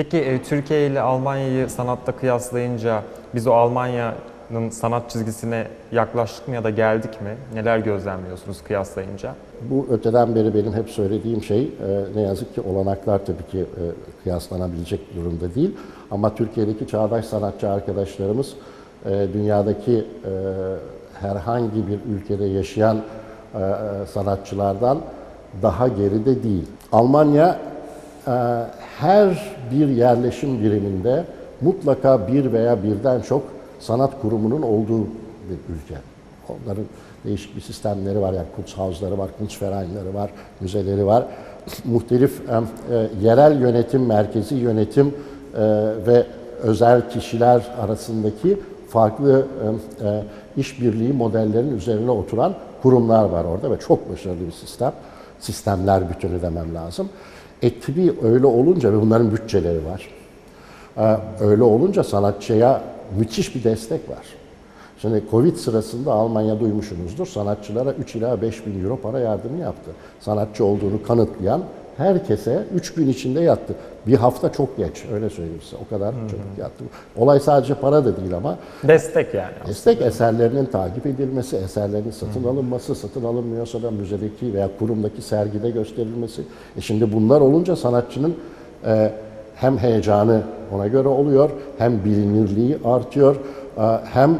Peki e, Türkiye ile Almanya'yı sanatta kıyaslayınca biz o Almanya'nın sanat çizgisine yaklaştık mı ya da geldik mi? Neler gözlemliyorsunuz kıyaslayınca? Bu öteden beri benim hep söylediğim şey e, ne yazık ki olanaklar tabii ki e, kıyaslanabilecek durumda değil. Ama Türkiye'deki çağdaş sanatçı arkadaşlarımız dünyadaki herhangi bir ülkede yaşayan sanatçılardan daha geride değil. Almanya her bir yerleşim biriminde mutlaka bir veya birden çok sanat kurumunun olduğu bir ülke. Onların değişik bir sistemleri var. Yani Kunsthaus'ları var, Kunstverein'leri var, müzeleri var. Muhtelif e, yerel yönetim, merkezi yönetim e, ve özel kişiler arasındaki farklı e, işbirliği modellerinin üzerine oturan kurumlar var orada ve çok başarılı bir sistem. Sistemler bütünü demem lazım. E tabii öyle olunca ve bunların bütçeleri var. Ee, Öyle olunca sanatçıya müthiş bir destek var. Şimdi Covid sırasında Almanya duymuşsunuzdur. Sanatçılara 3 ila 5 bin euro para yardımı yaptı. Sanatçı olduğunu kanıtlayan herkese 3 gün içinde yattı. Bir hafta çok geç öyle söyleyeyim size. O kadar çabuk yattı. Olay sadece para da değil ama Destek yani. Destek eserlerinin takip edilmesi, eserlerin satın alınması, satın alınmıyorsa da müzedeki veya kurumdaki sergide gösterilmesi. E şimdi bunlar olunca sanatçının e, hem heyecanı ona göre oluyor, hem bilinirliği artıyor, e, hem e,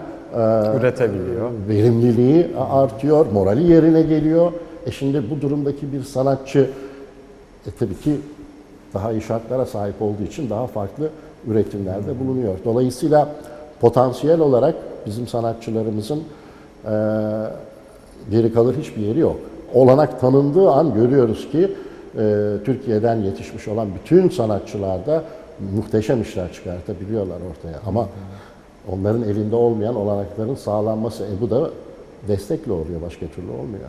Üretebiliyor. verimliliği artıyor, morali yerine geliyor. E şimdi bu durumdaki bir sanatçı e tabii ki daha iyi şartlara sahip olduğu için daha farklı üretimlerde bulunuyor. Dolayısıyla potansiyel olarak bizim sanatçılarımızın e, geri kalır hiçbir yeri yok. Olanak tanındığı an görüyoruz ki e, Türkiye'den yetişmiş olan bütün sanatçılar da muhteşem işler çıkartabiliyorlar ortaya. Ama onların elinde olmayan olanakların sağlanması, e, bu da destekle oluyor, başka türlü olmuyor.